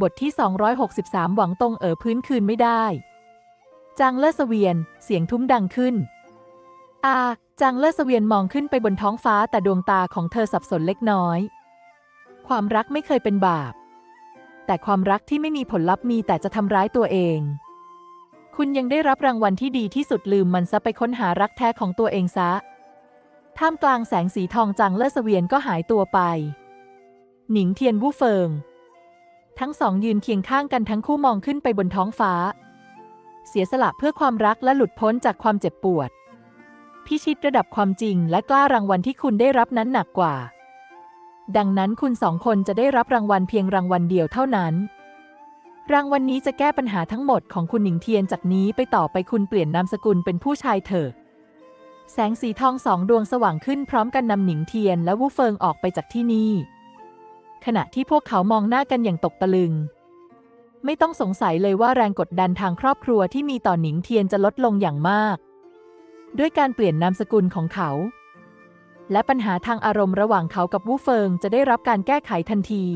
บทที่ 263 หวังตรงเอ๋อพื้นคืนไม่ได้ จางเล่อเสวียน เสียงทุ้มดังขึ้น อาจางเล่อเสวียนมองขึ้นไปบนท้องฟ้าแต่ดวงตาของเธอสับสนเล็กน้อย ความรักไม่เคยเป็นบาป แต่ความรักที่ไม่มีผลลัพธ์มีแต่จะทำร้ายตัวเอง คุณยังได้รับรางวัลที่ดีที่สุดลืมมันซะไปค้นหารักแท้ของตัวเองซะ ท่ามกลางแสงสีทองจางเล่อเสวียนก็หายตัวไป หนิงเทียนวู่เฟิง ทั้งสองยืนเคียงข้างกันทั้งคู่มองขึ้นไปบนท้องฟ้า เสียสละเพื่อความรักและหลุดพ้นจากความเจ็บปวด พิชิตระดับความจริงและกล้ารางวัลที่คุณได้รับนั้นหนักกว่า ดังนั้นคุณสองคนจะได้รับรางวัลเพียงรางวัลเดียวเท่านั้น รางวัลนนี้จะแก้ปัญหาทั้งหมดของคุณหนิงเทียนจากนี้ไปต่อไปคุณเปลี่ยนนามสกุลเป็นผู้ชายเถอะแสงสีทองสองดวงสว่างขึ้นพร้อมกันนำหนิงเทียนและวูเฟิงออกไปจากที่นี่ ขณะที่พวกเขามองหน้ากันอย่างตกตะลึง ไม่ต้องสงสัยเลยว่าแรงกดดันทางครอบครัวที่มีต่อหนิงเทียนจะลดลงอย่างมาก ด้วยการเปลี่ยนนามสกุลของเขา และปัญหาทางอารมณ์ระหว่างเขากับวู่เฟิงจะได้รับการแก้ไขทันที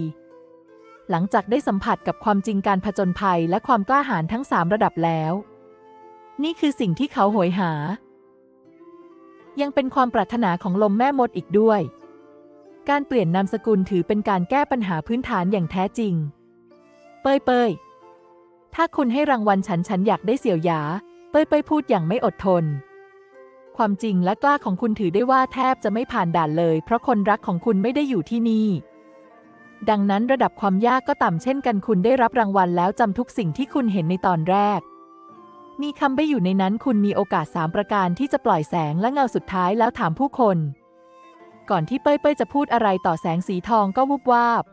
หลังจากได้สัมผัสกับความจริงการผจญภัยและความกล้าหาญทั้งสามระดับแล้ว นี่คือสิ่งที่เขาโหยหา ยังเป็นความปรารถนาของลมแม่มดอีกด้วย การเปลี่ยนนามสกุลถือเป็นการแก้ปัญหาพื้นฐานอย่างแท้จริง เปยเปยถ้าคุณให้รางวัลฉันฉันอยากได้เสี่ยวหยา เปยเปยพูดอย่างไม่อดทน ความจริงและกล้าของคุณถือได้ว่าแทบจะไม่ผ่านด่านเลย เพราะคนรักของคุณไม่ได้อยู่ที่นี่ ดังนั้นระดับความยากก็ต่ำเช่นกันคุณได้รับรางวัลแล้วจำทุกสิ่งที่คุณเห็นในตอนแรก มีคำไปอยู่ในนั้นคุณมีโอกาสสามประการที่จะปล่อยแสงและเงาสุดท้ายแล้วถามผู้คน ก่อนที่เป้ยเป้ยจะพูดอะไรต่อแสงสีทองก็วุบวาบ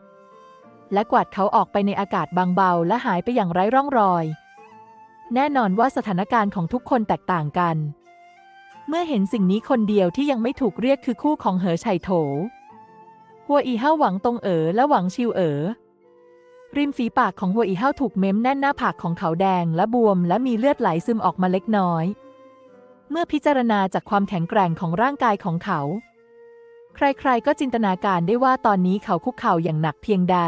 และกวาดเขาออกไปในอากาศบางเบาและหายไปอย่างไร้ร่องรอย แน่นอนว่าสถานการณ์ของทุกคนแตกต่างกัน เมื่อเห็นสิ่งนี้คนเดียวที่ยังไม่ถูกเรียกคือคู่ของเหอไฉโถ หัวอีเห้าหวังตรงเอ๋อและหวังชิวเอ๋อริมฝีปากของหัวอีเห้าถูกเม้มแน่นหน้าผากของเขาแดงและบวม และมีเลือดไหลซึมออกมาเล็กน้อย เมื่อพิจารณาจากความแข็งแกร่งของร่างกายของเขา ใครๆก็จินตนาการได้ว่าตอนนี้เขาคุกเข่าอย่างหนักเพียงใด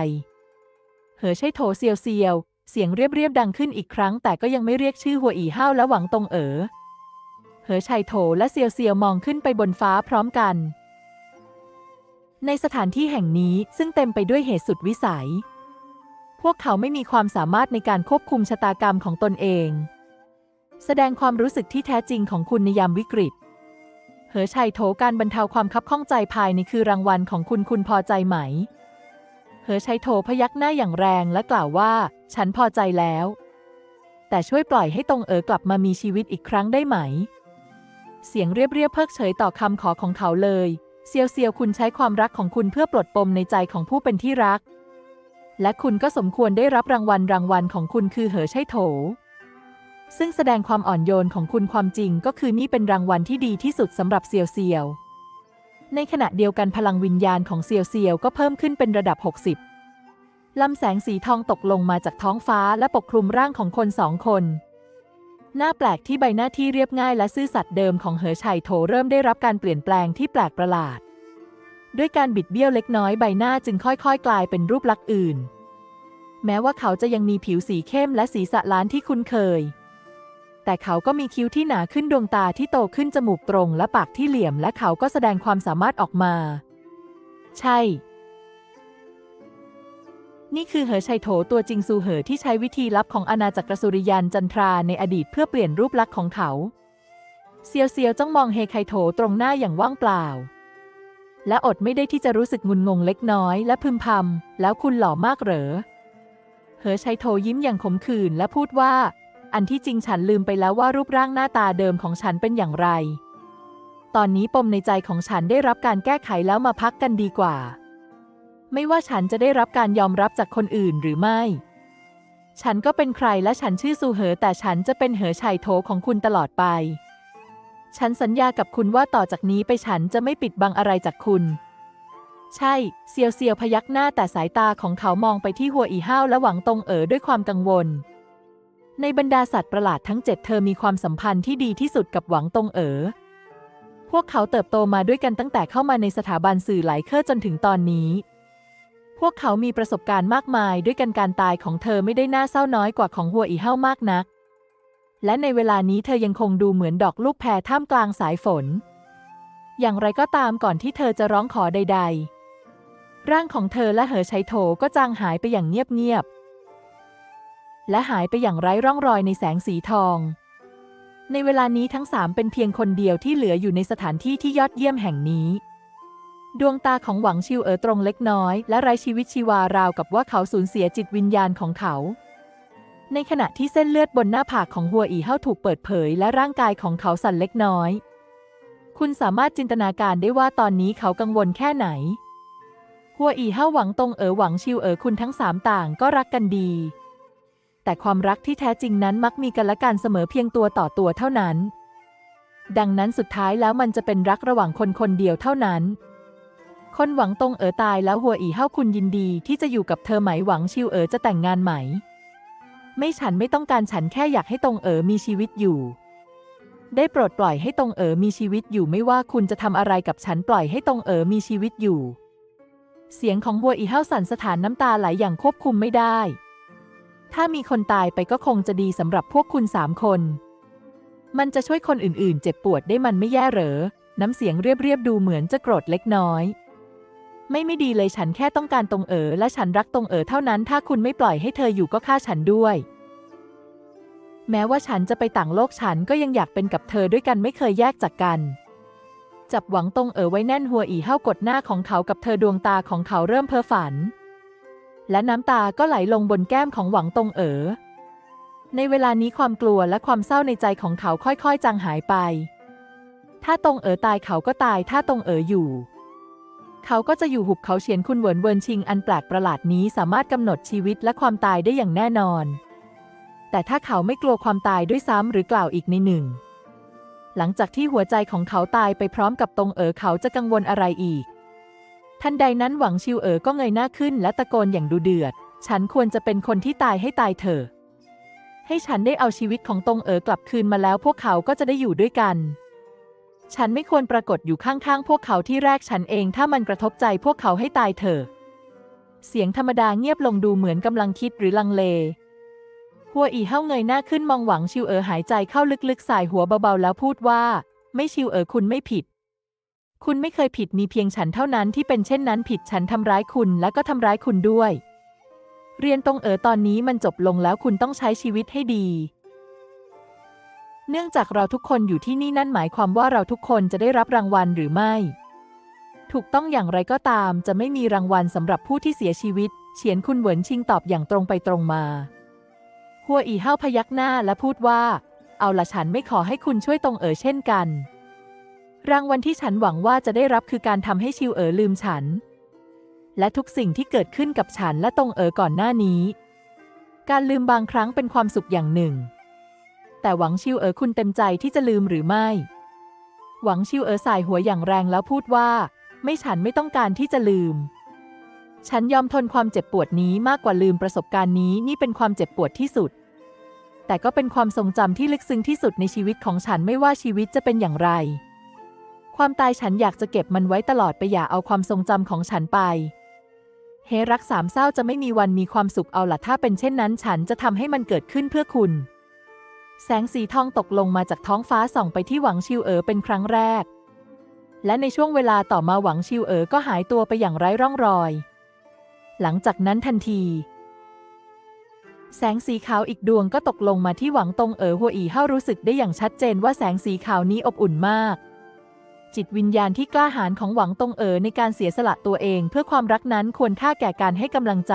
เหอใช่โถเซียวเซียวเสียงเรียบๆดังขึ้นอีกครั้ง แต่ก็ยังไม่เรียกชื่อหัวอีห้าและหวังตรงเอ๋อ เหอชัยโถและเซียวเซียวมองขึ้นไปบนฟ้าพร้อมกัน ในสถานที่แห่งนี้ซึ่งเต็มไปด้วยเหตุสุดวิสัย พวกเขาไม่มีความสามารถในการควบคุมชะตากรรมของตนเอง แสดงความรู้สึกที่แท้จริงของคุณในยามวิกฤต เหอชัยโถการบรรเทาความคับข้องใจภายในคือรางวัลของคุณคุณพอใจไหม เหอชัยโถพยักหน้าอย่างแรงและกล่าวว่า ฉันพอใจแล้ว แต่ช่วยปล่อยให้ตรงเอ๋อกลับมามีชีวิตอีกครั้งได้ไหม เสียงเรียบๆเพิกเฉยต่อคำขอของเขาเลย เซียวเซียวคุณใช้ความรักของคุณเพื่อปลดปมในใจของผู้เป็นที่รัก และคุณก็สมควรได้รับรางวัลรางวัลของคุณคือเหอใช่โถ ซึ่งแสดงความอ่อนโยนของคุณความจริงก็คือนี่เป็นรางวัลที่ดีที่สุดสำหรับเซียวเซียว ในขณะเดียวกันพลังวิญญาณของเซียวเซียวก็เพิ่มขึ้นเป็นระดับ 60ลำแสงสีทองตกลงมาจากท้องฟ้าและปกคลุมร่างของคนสองคนหน้าแปลกที่ใบหน้าที่เรียบง่ายและซื่อสัตย์เดิมของเหอไฉโถเริ่มได้รับการเปลี่ยนแปลงที่แปลกประหลาด ด้วยการบิดเบี้ยวเล็กน้อยใบหน้าจึงค่อยๆ กลายเป็นรูปลักษณ์อื่น แม้ว่าเขาจะยังมีผิวสีเข้มและศีรษะล้านที่คุ้นเคย แต่เขาก็มีคิ้วที่หนาขึ้นดวงตาที่โตขึ้นจมูกตรง และปากที่เหลี่ยม และเขาก็แสดงความสามารถออกมา ใช่ นี่คือเหอชัยโถตัวจริงซูเหอที่ใช้วิธีลับของอาณาจักรสุริยันจันทราในอดีตเพื่อเปลี่ยนรูปลักษณ์ของเขาเซียวเซียวจ้องมองเฮไคโถตรงหน้าอย่างว่างเปล่า และอดไม่ได้ที่จะรู้สึกงุนงงเล็กน้อยและพึมพำแล้วคุณหล่อมากเหรอ เหอชัยโถยิ้มอย่างขมขื่นและพูดว่า อันที่จริงฉันลืมไปแล้วว่ารูปร่างหน้าตาเดิมของฉันเป็นอย่างไร ตอนนี้ปมในใจของฉันได้รับการแก้ไขแล้วมาพักกันดีกว่า ไม่ว่าฉันจะได้รับการยอมรับจากคนอื่นหรือไม่ ฉันก็เป็นใครและฉันชื่อซูเหอแต่ฉันจะเป็นเหอชัยโถของคุณตลอดไป ฉันสัญญากับคุณว่าต่อจากนี้ไปฉันจะไม่ปิดบังอะไรจากคุณใช่ เซียวเซียวพยักหน้าแต่สายตาของเขามองไปที่หัวอีห้าวและหวังตรงเอ๋อด้วยความกังวล ในบรรดาสัตว์ประหลาดทั้งเจ็ดเธอมีความสัมพันธ์ที่ดีที่สุดกับหวังตงเอ๋อ พวกเขาเติบโตมาด้วยกันตั้งแต่เข้ามาในสถาบันสื่อหลายเครือจนถึงตอนนี้ พวกเขามีประสบการณ์มากมายด้วยกันการตายของเธอไม่ได้น่าเศร้าน้อยกว่าของหัวอีเฮ้ามากนัก และในเวลานี้เธอยังคงดูเหมือนดอกลูกแพรท่ามกลางสายฝน อย่างไรก็ตามก่อนที่เธอจะร้องขอใด ๆ ร่างของเธอและเหอชัยโถก็จางหายไปอย่างเงียบๆ และหายไปอย่างไร้ร่องรอยในแสงสีทอง ในเวลานี้ทั้งสามเป็นเพียงคนเดียวที่เหลืออยู่ในสถานที่ที่ยอดเยี่ยมแห่งนี้ ดวงตาของหวังชิวเอ๋อตรงเล็กน้อย และไร้ชีวิตชีวาราวกับว่าเขาสูญเสียจิตวิญญาณของเขา ในขณะที่เส้นเลือดบนหน้าผากของหัวอีเฮาถูกเปิดเผย และร่างกายของเขาสั่นเล็กน้อย คุณสามารถจินตนาการได้ว่าตอนนี้เขากังวลแค่ไหนหัวอีเฮาหวังตรงเอ๋อหวังชิวเอ๋อคุณทั้งสามต่างก็รักกันดี แต่ความรักที่แท้จริงนั้นมักมีกันและกันเสมอเพียงตัวต่อตัวเท่านั้น ดังนั้นสุดท้ายแล้วมันจะเป็นรักระหว่างคนคนเดียวเท่านั้น คนหวังตรงเอ๋อตายแล้วหัวอีเฮาคุณยินดี ที่จะอยู่กับเธอไหมหวังชิวเอ๋อจะแต่งงานไหม ไม่ฉันไม่ต้องการฉันแค่อยากให้ตรงเอ๋อมีชีวิตอยู่ ได้โปรดปล่อยให้ตรงเอ๋อมีชีวิตอยู่ไม่ว่าคุณจะทำอะไรกับฉันปล่อยให้ตรงเอ๋อมีชีวิตอยู่ เสียงของบัวอีเฮาสั่นสถานน้ำตาไหลอย่างควบคุมไม่ได้ ถ้ามีคนตายไปก็คงจะดีสำหรับพวกคุณสามคน มันจะช่วยคนอื่นๆ เจ็บปวดได้มันไม่แย่เหรอ น้ำเสียงเรียบๆดูเหมือนจะโกรธเล็กน้อย ไม่ไม่ดีเลยฉันแค่ต้องการตรงเอ๋อและฉันรักตรงเอ๋อเท่านั้น ถ้าคุณไม่ปล่อยให้เธออยู่ก็ฆ่าฉันด้วย แม้ว่าฉันจะไปต่างโลกฉันก็ยังอยากเป็นกับเธอด้วยกันไม่เคยแยกจากกันจับหวังตรงเอ๋อไว้แน่นหัวอีเฮ้ากดหน้าของเขากับเธอดวงตาของเขาเริ่มเพ้อฝัน และน้ำตาก็ไหลลงบนแก้มของหวังตรงเอ๋อ ในเวลานี้ความกลัวและความเศร้าในใจของเขาค่อยๆ จางหายไป ถ้าตรงเอ๋อตายเขาก็ตาย ถ้าตรงเอ๋ออยู่ เขาก็จะอยู่หุบเขาเฉียนคุณเหวินเวินชิงอันแปลกประหลาดนี้สามารถกำหนดชีวิตและความตายได้อย่างแน่นอน แต่ถ้าเขาไม่กลัวความตายด้วยซ้ำหรือกล่าวอีกในหนึ่ง หลังจากที่หัวใจของเขาตายไปพร้อมกับตรงเอ๋อเขาจะกังวลอะไรอีก ทันใดนั้นหวังชิวเอ๋อก็เงยหน้าขึ้นและตะโกนอย่างดูเดือด ฉันควรจะเป็นคนที่ตายให้ตายเถอะ ให้ฉันได้เอาชีวิตของตรงเอ๋อกลับคืนมาแล้วพวกเขาก็จะได้อยู่ด้วยกัน ฉันไม่ควรปรากฏอยู่ข้างๆ พวกเขาที่แรกฉันเองถ้ามันกระทบใจพวกเขาให้ตายเถอะ เสียงธรรมดาเงียบลงดูเหมือนกำลังคิดหรือลังเล หัวอีเฮ้าเงยหน้าขึ้นมองหวังชิวเอ๋อหายใจเข้าลึกๆ สายหัวเบาๆแล้วพูดว่า ไม่ชิวเอ๋อคุณไม่ผิด คุณไม่เคยผิดมีเพียงฉันเท่านั้นที่เป็นเช่นนั้นผิดฉันทำร้ายคุณและก็ทำร้ายคุณด้วย เรียนตรงเอ๋อตอนนี้มันจบลงแล้วคุณต้องใช้ชีวิตให้ดี เนื่องจากเราทุกคนอยู่ที่นี่นั่นหมายความว่าเราทุกคนจะได้รับรางวัลหรือไม่ ถูกต้องอย่างไรก็ตามจะไม่มีรางวัลสำหรับผู้ที่เสียชีวิต เฉียนคุณเหวินชิงตอบอย่างตรงไปตรงมาหัวอีเฮ้าพยักหน้าและพูดว่า เอาละฉันไม่ขอให้คุณช่วยตรงเอ๋อเช่นกัน รางวัลที่ฉันหวังว่าจะได้รับคือการทำให้ชิวเอ๋อลืมฉัน และทุกสิ่งที่เกิดขึ้นกับฉันและตรงเอ๋อก่อนหน้านี้ การลืมบางครั้งเป็นความสุขอย่างหนึ่ง แต่หวังชิวเอ๋อคุณเต็มใจที่จะลืมหรือไม่ หวังชิวเอ๋อสายหัวอย่างแรงแล้วพูดว่า ไม่ฉันไม่ต้องการที่จะลืม ฉันยอมทนความเจ็บปวดนี้มากกว่าลืมประสบการณ์นี้นี่เป็นความเจ็บปวดที่สุด แต่ก็เป็นความทรงจำที่ลึกซึ้งที่สุดในชีวิตของฉันไม่ว่าชีวิตจะเป็นอย่างไร ความตายฉันอยากจะเก็บมันไว้ตลอดไปอย่าเอาความทรงจำของฉันไป เฮรักสามเศร้าจะไม่มีวันมีความสุขเอาล่ะถ้าเป็นเช่นนั้นฉันจะทำให้มันเกิดขึ้นเพื่อคุณ แสงสีทองตกลงมาจากท้องฟ้าส่องไปที่หวังชิวเอ๋อเป็นครั้งแรก และในช่วงเวลาต่อมาหวังชิวเอ๋อก็หายตัวไปอย่างไร้ร่องรอย หลังจากนั้นทันทีแสงสีขาวอีกดวงก็ตกลงมาที่หวังตงเอ๋อหัวอีเฮารู้สึกได้อย่างชัดเจนว่าแสงสีขาวนี้อบอุ่นมาก จิตวิญญาณที่กล้าหาญของหวังตงเอ๋อในการเสียสละตัวเองเพื่อความรักนั้นควรค่าแก่การให้กำลังใจ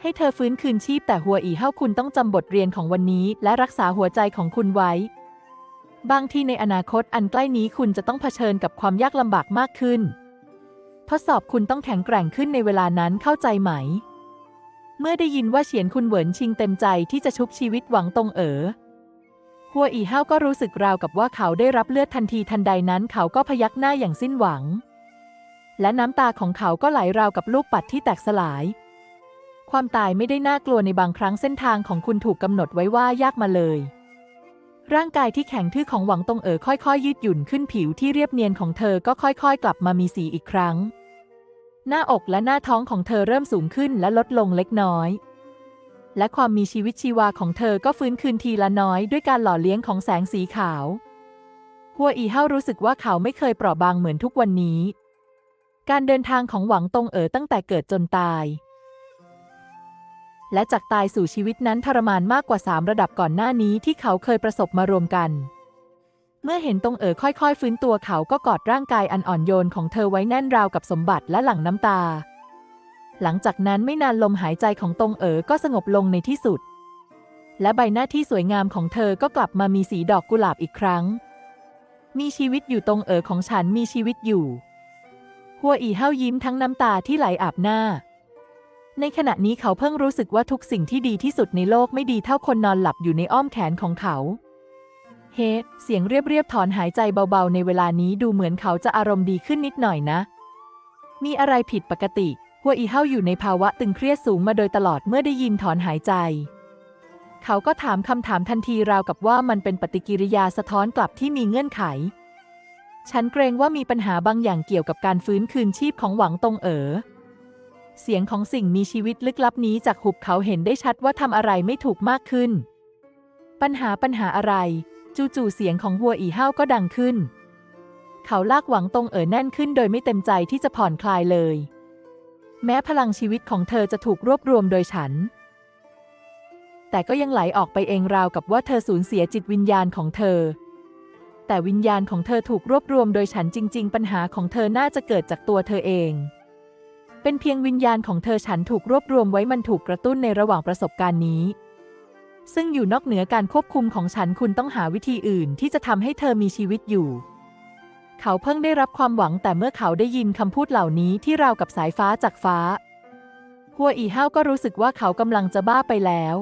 ให้เธอฟื้นคืนชีพแต่หัวอีเฮาคุณต้องจำบทเรียนของวันนี้ และรักษาหัวใจของคุณไว้ บางที่ในอนาคตอันใกล้นี้คุณจะต้องเผชิญกับความยากลำบากมากขึ้นทดสอบคุณต้องแข็งแกร่งขึ้นในเวลานั้นเข้าใจไหม เมื่อได้ยินว่าเฉียนคุณเหวินชิงเต็มใจที่จะชุบชีวิตหวังตงเอ๋อ หัวอีเฮาก็รู้สึกราวกับว่าเขาได้รับเลือดทันทีทันใดนั้นเขาก็พยักหน้าอย่างสิ้นหวัง และน้ำตาของเขาก็ไหลราวกับลูกปัดที่แตกสลาย ความตายไม่ได้น่ากลัวในบางครั้งเส้นทางของคุณถูกกำหนดไว้ว่ายากมาเลย ร่างกายที่แข็งทื่อของหวังตงเอ๋อค่อยๆ ยืดหยุ่นขึ้นผิวที่เรียบเนียนของเธอก็ค่อยๆ กลับมามีสีอีกครั้ง หน้าอกและหน้าท้องของเธอเริ่มสูงขึ้นและลดลงเล็กน้อย และความมีชีวิตชีวาของเธอก็ฟื้นคืนทีละน้อยด้วยการหล่อเลี้ยงของแสงสีขาว หัวอีเฮารู้สึกว่าเขาไม่เคยเปราะบางเหมือนทุกวันนี้ การเดินทางของหวังตงเอ๋อตั้งแต่เกิดจนตาย และจากตายสู่ชีวิตนั้นทรมานมากกว่าสามระดับก่อนหน้านี้ที่เขาเคยประสบมารวมกัน เมื่อเห็นตงเอ๋อค่อยๆ ฟื้นตัวเขาก็กอดร่างกายอันอ่อนโยนของเธอไว้แน่นราวกับสมบัติและหลั่งน้ำตา หลังจากนั้นไม่นานลมหายใจของตงเอ๋อก็สงบลงในที่สุด และใบหน้าที่สวยงามของเธอก็กลับมามีสีดอกกุหลาบอีกครั้ง มีชีวิตอยู่ตรงเอ๋อของฉันมีชีวิตอยู่ หัวอีเฮายิ้มทั้งน้ำตาที่ไหลอาบหน้า ในขณะนี้เขาเพิ่งรู้สึกว่าทุกสิ่งที่ดีที่สุดในโลกไม่ดีเท่าคนนอนหลับอยู่ในอ้อมแขนของเขา เฮดเสียงเรียบๆถอนหายใจเบาๆ ในเวลานี้ดูเหมือนเขาจะอารมณ์ดีขึ้นนิดหน่อยนะ มีอะไรผิดปกติ หัวอีเฮาอยู่ในภาวะตึงเครียดสูงมาโดยตลอดเมื่อได้ยินถอนหายใจ เขาก็ถามคำถามทันทีราวกับว่ามันเป็นปฏิกิริยาสะท้อนกลับที่มีเงื่อนไข ฉันเกรงว่ามีปัญหาบางอย่างเกี่ยวกับการฟื้นคืนชีพของหวังตงเอ๋อเสียงของสิ่งมีชีวิตลึกลับนี้จากหุบเขาเห็นได้ชัดว่าทำอะไรไม่ถูกมากขึ้น ปัญหาปัญหาอะไร จู่ๆเสียงของหัวอีเฮาก็ดังขึ้น เขาลากหวังตงเอ๋อแน่นขึ้นโดยไม่เต็มใจที่จะผ่อนคลายเลย แม้พลังชีวิตของเธอจะถูกรวบรวมโดยฉัน แต่ก็ยังไหลออกไปเองราวกับว่าเธอสูญเสียจิตวิญญาณของเธอ แต่วิญญาณของเธอถูกรวบรวมโดยฉันจริง ๆ ปัญหาของเธอน่าจะเกิดจากตัวเธอเอง เป็นเพียงวิญญาณของเธอฉันถูกรวบรวมไว้มันถูกกระตุ้นในระหว่างประสบการณ์นี้ ซึ่งอยู่นอกเหนือการควบคุมของฉันคุณต้องหาวิธีอื่นที่จะทำให้เธอมีชีวิตอยู่ เขาเพิ่งได้รับความหวังแต่เมื่อเขาได้ยินคำพูดเหล่านี้ที่ราวกับสายฟ้าจากฟ้า หัวอีเฮาก็รู้สึกว่าเขากำลังจะบ้าไปแล้ว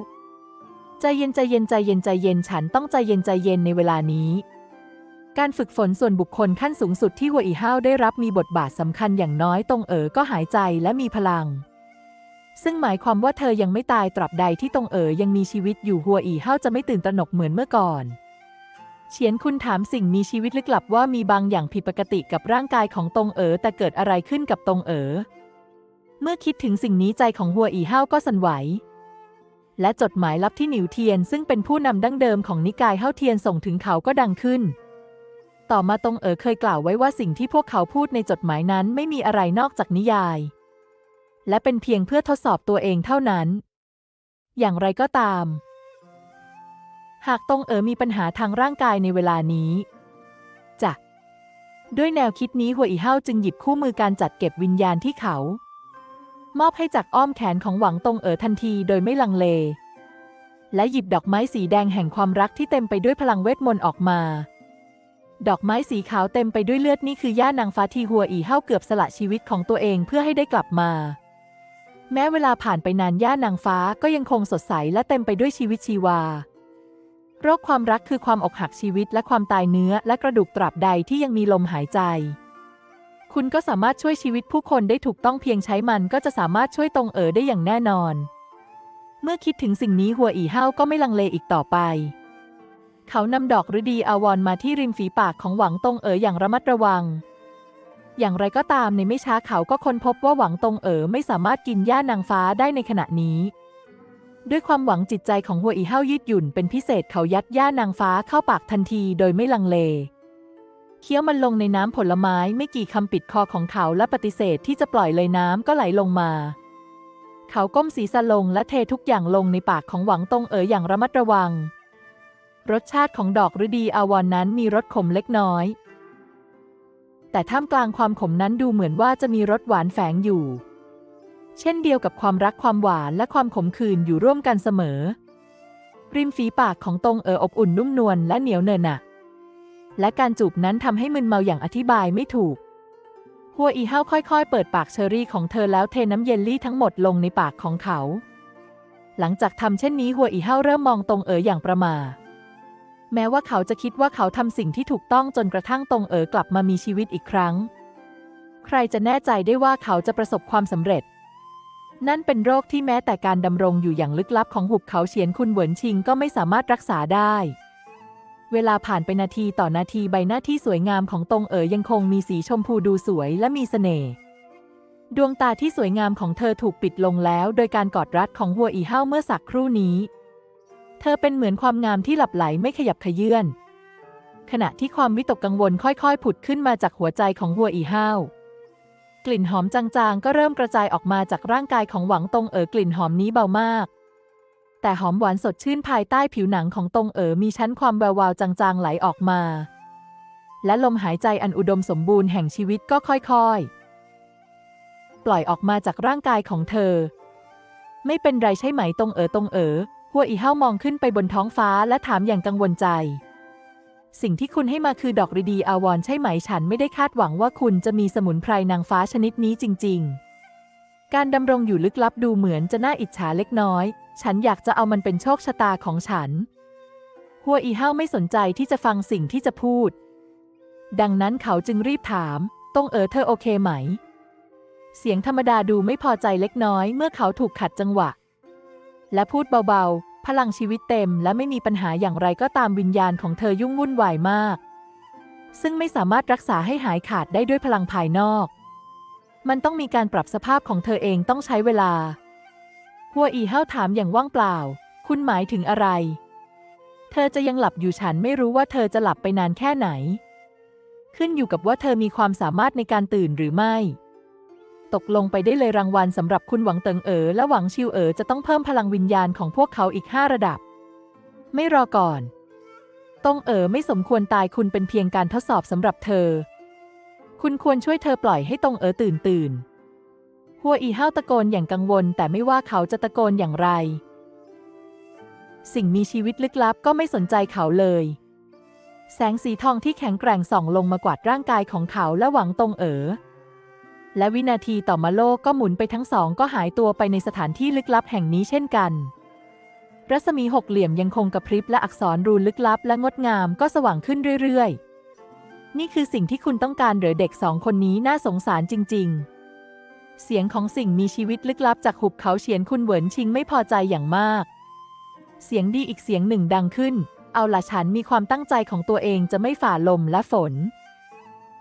ใจเย็นใจเย็นใจเย็นใจเย็นฉันต้องใจเย็นใจเย็นในเวลานี้ การฝึกฝนส่วนบุคคลขั้นสูงสุดที่หัวอีเฮาได้รับมีบทบาทสำคัญอย่างน้อยตรงเอ๋อก็หายใจและมีพลัง ซึ่งหมายความว่าเธอยังไม่ตายตราบใดที่ตรงเอ๋อยังมีชีวิตอยู่หัวอีเฮาจะไม่ตื่นตระหนกเหมือนเมื่อก่อน เฉียนคุณถามสิ่งมีชีวิตลึกลับว่ามีบางอย่างผิดปกติกับร่างกายของตรงเอ๋อแต่เกิดอะไรขึ้นกับตรงเอ๋อเมื่อคิดถึงสิ่งนี้ใจของหัวอีเฮาก็สั่นไหว และจดหมายลับที่หนิวเทียนซึ่งเป็นผู้นำดั้งเดิมของนิกายเฮาเทียนส่งถึงเขาก็ดังขึ้น ต่อมาตรงเอ๋อเคยกล่าวไว้ว่าสิ่งที่พวกเขาพูดในจดหมายนั้นไม่มีอะไรนอกจากนิยาย และเป็นเพียงเพื่อทดสอบตัวเองเท่านั้น อย่างไรก็ตาม หากตรงเอ๋อมีปัญหาทางร่างกายในเวลานี้จะด้วยแนวคิดนี้หัวอีเฮาจึงหยิบคู่มือการจัดเก็บวิญญาณที่เขา มอบให้จากอ้อมแขนของหวังตงเอ๋อทันทีโดยไม่ลังเล และหยิบดอกไม้สีแดงแห่งความรักที่เต็มไปด้วยพลังเวทมนต์ออกมา ดอกไม้สีขาวเต็มไปด้วยเลือดนี่คือย่านางฟ้าที่หัวอีเฮาเกือบสละชีวิตของตัวเองเพื่อให้ได้กลับมา แม้เวลาผ่านไปนานย่านางฟ้าก็ยังคงสดใสและเต็มไปด้วยชีวิตชีวา โรคความรักคือความอกหักชีวิตและความตายเนื้อและกระดูกตราบใดที่ยังมีลมหายใจ คุณก็สามารถช่วยชีวิตผู้คนได้ถูกต้องเพียงใช้มันก็จะสามารถช่วยตรงเอ๋อได้อย่างแน่นอน เมื่อคิดถึงสิ่งนี้หัวอีเฮาก็ไม่ลังเลอีกต่อไป เขานำดอกฤดีอาวรมาที่ริมฝีปากของหวังตรงเอ๋ออย่างระมัดระวัง อย่างไรก็ตามในไม่ช้าเขาก็ค้นพบว่าหวังตรงเอ๋อไม่สามารถกินหญ้านางฟ้าได้ในขณะนี้ ด้วยความหวังจิตใจของหัวอีเฮายืดหยุ่นเป็นพิเศษเขายัดหญ้านางฟ้าเข้าปากทันทีโดยไม่ลังเล เคี้ยวมันลงในน้ำผลไม้ไม่กี่คำปิดคอของเขาและปฏิเสธที่จะปล่อยเลยน้ำก็ไหลลงมา เขาก้มศีรษะลงและเททุกอย่างลงในปากของหวังตงเอ๋ออย่างระมัดระวัง รสชาติของดอกฤดีอาวรนนั้นมีรสขมเล็กน้อย แต่ท่ามกลางความขมนั้นดูเหมือนว่าจะมีรสหวานแฝงอยู่ เช่นเดียวกับความรักความหวานและความขมขื่นอยู่ร่วมกันเสมอ ริมฝีปากของตรงเอออบอุ่นนุ่มนวลและเหนียวเนินหนะและการจูบนั้นทำให้มึนเมาอย่างอธิบายไม่ถูก หัวอีเฮาค่อยๆ เปิดปากเชอรี่ของเธอแล้วเทน้ำเยลลี่ทั้งหมดลงในปากของเขา หลังจากทำเช่นนี้หัวอีเฮาเริ่มมองตรงเอออย่างประมาแม้ว่าเขาจะคิดว่าเขาทำสิ่งที่ถูกต้องจนกระทั่งตรงเอ๋อกลับมามีชีวิตอีกครั้ง ใครจะแน่ใจได้ว่าเขาจะประสบความสำเร็จ นั่นเป็นโรคที่แม้แต่การดำรงอยู่อย่างลึกลับของหุบเขาเฉียนคุณเหวินชิงก็ไม่สามารถรักษาได้ เวลาผ่านไปนาทีต่อนาทีใบหน้าที่สวยงามของตงเอ๋อยังคงมีสีชมพูดูสวยและมีเสน่ห์ดวงตาที่สวยงามของเธอถูกปิดลงแล้ว โดยการกอดรัดของหัวอีเห้าเมื่อสักครู่นี้ เธอเป็นเหมือนความงามที่หลับไหลไม่ขยับขยื่นขณะที่ความวิตกกังวลค่อยๆ ผุดขึ้นมาจากหัวใจของหัวอีเห้า กลิ่นหอมจางๆ ก็เริ่มกระจายออกมาจากร่างกายของหวังตงเอ๋อกลิ่นหอมนี้เบามาก แต่หอมหวานสดชื่นภายใต้ผิวหนังของตงเอ๋อมีชั้นความแวววาวจางๆไหลออกมา และลมหายใจอันอุดมสมบูรณ์แห่งชีวิตก็ค่อยๆ ปล่อยออกมาจากร่างกายของเธอ ไม่เป็นไรใช่ไหมตงเอ๋อตงเอ๋อหัวอีเห้ามองขึ้นไปบนท้องฟ้าและถามอย่างกังวลใจ สิ่งที่คุณให้มาคือดอกรีดีอาวรใช่ไหมฉันไม่ได้คาดหวังว่าคุณจะมีสมุนไพรนางฟ้าชนิดนี้จริง ๆ การดำรงอยู่ลึกลับดูเหมือนจะน่าอิจฉาเล็กน้อย ฉันอยากจะเอามันเป็นโชคชะตาของฉัน หัวอีเห้าไม่สนใจที่จะฟังสิ่งที่จะพูด ดังนั้นเขาจึงรีบถาม ต้องเออเธอโอเคไหม เสียงธรรมดาดูไม่พอใจเล็กน้อย เมื่อเขาถูกขัดจังหวะ และพูดเบาๆ พลังชีวิตเต็มและไม่มีปัญหาอย่างไรก็ตามวิญญาณของเธอยุ่งวุ่นวายมาก ซึ่งไม่สามารถรักษาให้หายขาดได้ด้วยพลังภายนอก มันต้องมีการปรับสภาพของเธอเองต้องใช้เวลา หัวอีเห้าถามอย่างว่างเปล่า คุณหมายถึงอะไร เธอจะยังหลับอยู่ฉันไม่รู้ว่าเธอจะหลับไปนานแค่ไหน ขึ้นอยู่กับว่าเธอมีความสามารถในการตื่นหรือไม่ ตกลงไปได้เลยรางวัลสำหรับคุณหวังเติงเอ๋อและหวังชิวเอ๋อจะต้องเพิ่มพลังวิญญาณของพวกเขาอีกห้าระดับ ไม่รอก่อนตงเอ๋อไม่สมควรตายคุณเป็นเพียงการทดสอบสำหรับเธอ คุณควรช่วยเธอปล่อยให้ตงเอ๋อตื่นตื่นหัวอีห้าวตะโกนอย่างกังวล แต่ไม่ว่าเขาจะตะโกนอย่างไร สิ่งมีชีวิตลึกลับก็ไม่สนใจเขาเลย แสงสีทองที่แข็งแกร่งส่องลงมากวาดร่างกายของเขาและหวังตงเอ๋อ และวินาทีต่อมาโลกก็หมุนไปทั้งสองก็หายตัวไปในสถานที่ลึกลับแห่งนี้เช่นกัน รัศมีหกเหลี่ยมยังคงกระพริบและอักษรรูนลึกลับและงดงามก็สว่างขึ้นเรื่อยๆ นี่คือสิ่งที่คุณต้องการหรือเด็กสองคนนี้น่าสงสารจริง ๆ เสียงของสิ่งมีชีวิตลึกลับจากหุบเขาเฉียนคุณเหวินชิงไม่พอใจอย่างมาก เสียงดีอีกเสียงหนึ่งดังขึ้น เอาละฉันมีความตั้งใจของตัวเองจะไม่ฝ่าลมและฝน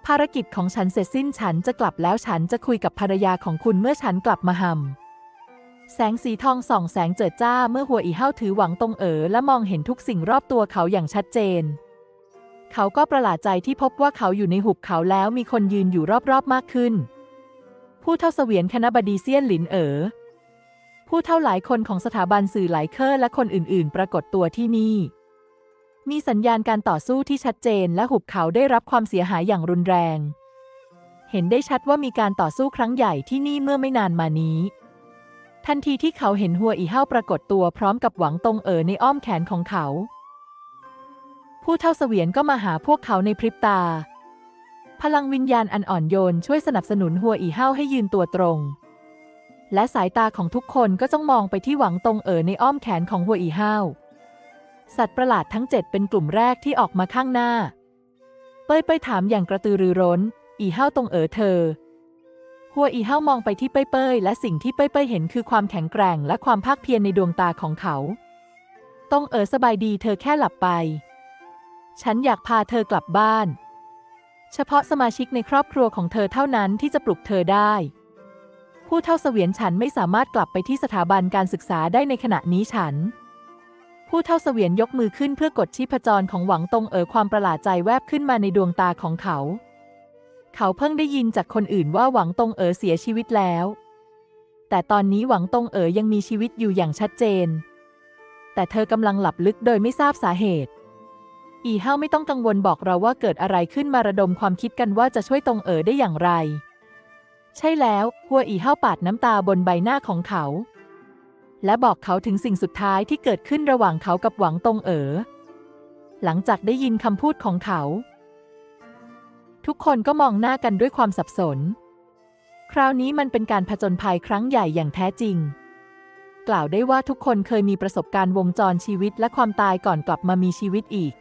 ภารกิจของฉันเสร็จสิ้นฉันจะกลับแล้วฉันจะคุยกับภรรยาของคุณเมื่อฉันกลับมาหำแสงสีทองส่องแสงเจิดจ้าเมื่อหัวอีเห้าถือหวังตรงเอ๋อและมองเห็นทุกสิ่งรอบตัวเขาอย่างชัดเจน เขาก็ประหลาดใจที่พบว่าเขาอยู่ในหุบเขาแล้วมีคนยืนอยู่รอบๆมากขึ้น ผู้เท่าเสวียนคณะบดีเซียนหลินเอ๋อผู้เท่าหลายคนของสถาบันสื่อหลายเคอร์และคนอื่น ๆ ปรากฏตัวที่นี่ มีสัญญาณการต่อสู้ที่ชัดเจนและหุบเขาได้รับความเสียหายอย่างรุนแรง เห็นได้ชัดว่ามีการต่อสู้ครั้งใหญ่ที่นี่เมื่อไม่นานมานี้ ทันทีที่เขาเห็นหัวอีเห้าปรากฏตัวพร้อมกับหวังตงเอ๋อในอ้อมแขนของเขา ผู้เท่าเสวียนก็มาหาพวกเขาในพริบตา พลังวิญญาณอันอ่อนโยนช่วยสนับสนุนหัวอีเห้าให้ยืนตัวตรง และสายตาของทุกคนก็จ้องมองไปที่หวังตงเอ๋อในอ้อมแขนของหัวอีเห้า สัตว์ประหลาดทั้งเจ็ดเป็นกลุ่มแรกที่ออกมาข้างหน้า เป้ยไปถามอย่างกระตือรือร้น อีเห้าตรงเอ๋อเธอ หัวอีเห้ามองไปที่เป้ยเป้ยและสิ่งที่เป้ยเป้ยเห็นคือความแข็งแกร่งและความภาคเพียรในดวงตาของเขาตงเอ๋อสบายดีเธอแค่หลับไป ฉันอยากพาเธอกลับบ้าน เฉพาะสมาชิกในครอบครัวของเธอเท่านั้นที่จะปลุกเธอได้ผู้เท่าเสวียนฉันไม่สามารถกลับไปที่สถาบันการศึกษาได้ในขณะนี้ฉัน ผู้เท่าเสวียนยกมือขึ้นเพื่อกดชีพจรของหวังตงเอ๋อความประหลาดใจแวบขึ้นมาในดวงตาของเขา เขาเพิ่งได้ยินจากคนอื่นว่าหวังตงเอ๋อเสียชีวิตแล้ว แต่ตอนนี้หวังตงเอ๋อยังมีชีวิตอยู่อย่างชัดเจน แต่เธอกำลังหลับลึกโดยไม่ทราบสาเหตุ อีเฮาไม่ต้องกังวลบอกเราว่าเกิดอะไรขึ้นมาระดมความคิดกันว่าจะช่วยตงเอ๋อได้อย่างไร ใช่แล้ว หัวอีเฮาปาดน้ำตาบนใบหน้าของเขา และบอกเขาถึงสิ่งสุดท้ายที่เกิดขึ้นระหว่างเขากับหวังตงเอ๋อ หลังจากได้ยินคำพูดของเขา ทุกคนก็มองหน้ากันด้วยความสับสน คราวนี้มันเป็นการผจญภัยครั้งใหญ่อย่างแท้จริง กล่าวได้ว่าทุกคนเคยมีประสบการณ์วงจรชีวิตและความตายก่อนกลับมามีชีวิตอีก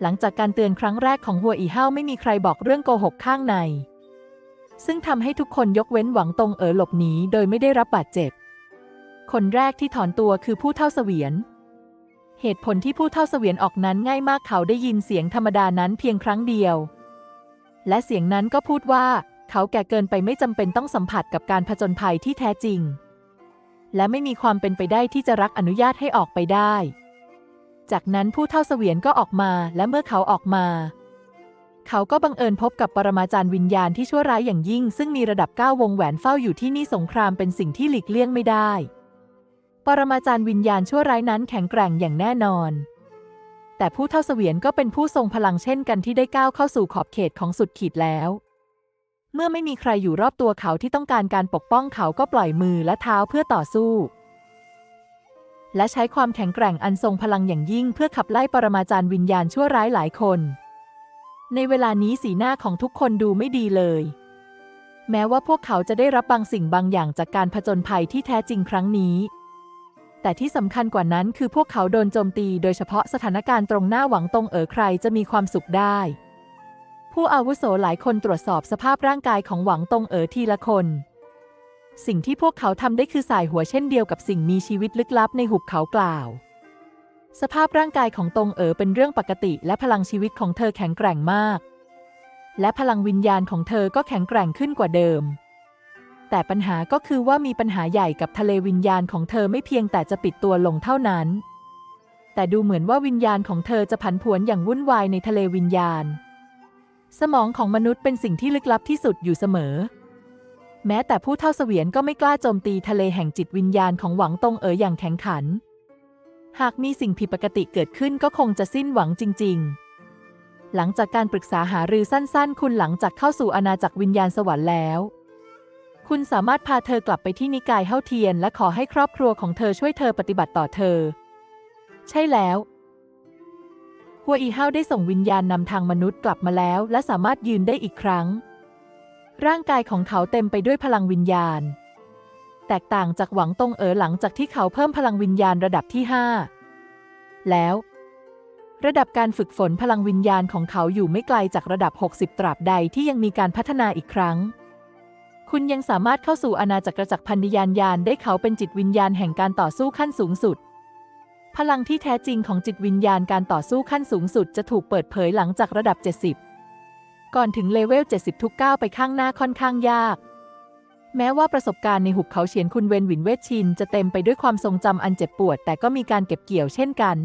หลังจากการเตือนครั้งแรกของหัวอีเห้าไม่มีใครบอกเรื่องโกหกข้างใน ซึ่งทำให้ทุกคนยกเว้นหวังตงเอ๋อหลบหนีโดยไม่ได้รับบาดเจ็บ คนแรกที่ถอนตัวคือผู้เท่าเสวียน เหตุผลที่ผู้เท่าเสวียนออกนั้นง่ายมากเขาได้ยินเสียงธรรมดานั้นเพียงครั้งเดียว และเสียงนั้นก็พูดว่าเขาแก่เกินไปไม่จำเป็นต้องสัมผัสกับการผจญภัยที่แท้จริง และไม่มีความเป็นไปได้ที่จะรักอนุญาตให้ออกไปได้ จากนั้นผู้เท่าเสวียนก็ออกมาและเมื่อเขาออกมา เขาก็บังเอิญพบกับปรมาจารย์วิญญาณที่ชั่วร้ายอย่างยิ่ง ซึ่งมีระดับ9วงแหวนเฝ้าอยู่ที่นี่สงครามเป็นสิ่งที่หลีกเลี่ยงไม่ได้ ปรมาจารย์วิญญาณชั่วร้ายนั้นแข็งแกร่งอย่างแน่นอน แต่ผู้เท่าเสวียนก็เป็นผู้ทรงพลังเช่นกันที่ได้ก้าวเข้าสู่ขอบเขตของสุดขีดแล้ว เมื่อไม่มีใครอยู่รอบตัวเขาที่ต้องการการปกป้องเขาก็ปล่อยมือและเท้าเพื่อต่อสู้ และใช้ความแข็งแกร่งอันทรงพลังอย่างยิ่งเพื่อขับไล่ปรมาจารย์วิญญาณชั่วร้ายหลายคน ในเวลานี้สีหน้าของทุกคนดูไม่ดีเลย แม้ว่าพวกเขาจะได้รับบางสิ่งบางอย่างจากการผจญภัยที่แท้จริงครั้งนี้ แต่ที่สำคัญกว่านั้นคือพวกเขาโดนโจมตีโดยเฉพาะสถานการณ์ตรงหน้าหวังตรงเอ๋อใครจะมีความสุขได้ ผู้อาวุโสหลายคนตรวจสอบสภาพร่างกายของหวังตรงเอ๋อทีละคน สิ่งที่พวกเขาทำได้คือสายหัวเช่นเดียวกับสิ่งมีชีวิตลึกลับในหุบเขากล่าว สภาพร่างกายของตรงเอ๋อเป็นเรื่องปกติและพลังชีวิตของเธอแข็งแกร่งมาก และพลังวิญญาณของเธอก็แข็งแกร่งขึ้นกว่าเดิม แต่ปัญหาก็คือว่ามีปัญหาใหญ่กับทะเลวิญญาณของเธอไม่เพียงแต่จะปิดตัวลงเท่านั้น แต่ดูเหมือนว่าวิญญาณของเธอจะผันผวนอย่างวุ่นวายในทะเลวิญญาณ สมองของมนุษย์เป็นสิ่งที่ลึกลับที่สุดอยู่เสมอ แม้แต่ผู้เท่าเสวียนก็ไม่กล้าโจมตีทะเลแห่งจิตวิญญาณของหวังตงเอ๋ออย่างแข็งขัน หากมีสิ่งผิดปกติเกิดขึ้นก็คงจะสิ้นหวังจริง ๆ หลังจากการปรึกษาหารือสั้น ๆ คุณหลังจากเข้าสู่อาณาจักรวิญญาณสวรรค์แล้ว คุณสามารถพาเธอกลับไปที่นิกายเฮาเทียน และขอให้ครอบครัวของเธอช่วยเธอปฏิบัติต่อเธอ ใช่แล้วฮัวอีเฮาได้ส่งวิญญาณนำทางมนุษย์กลับมาแล้ว และสามารถยืนได้อีกครั้ง ร่างกายของเขาเต็มไปด้วยพลังวิญญาณ แตกต่างจากหวังตงเอ๋อหลังจากที่เขาเพิ่มพลังวิญญาณระดับที่ 5 แล้ว ระดับการฝึกฝนพลังวิญญาณของเขาอยู่ไม่ไกลจากระดับ 60 ตราบใดที่ยังมีการพัฒนาอีกครั้ง คุณยังสามารถเข้าสู่อาณาจักรจักรพันธิยานยานได้เขาเป็นจิตวิญญาณแห่งการต่อสู้ขั้นสูงสุด พลังที่แท้จริงของจิตวิญญาณการต่อสู้ขั้นสูงสุดจะถูกเปิดเผยหลังจากระดับ 70 ก่อนถึงเลเวล 70 ทุกก้าวไปข้างหน้าค่อนข้างยาก แม้ว่าประสบการณ์ในหุบเขาเฉียนคุณเวนหวินเวชชินจะเต็มไปด้วยความทรงจำอันเจ็บปวด แต่ก็มีการเก็บเกี่ยวเช่นกัน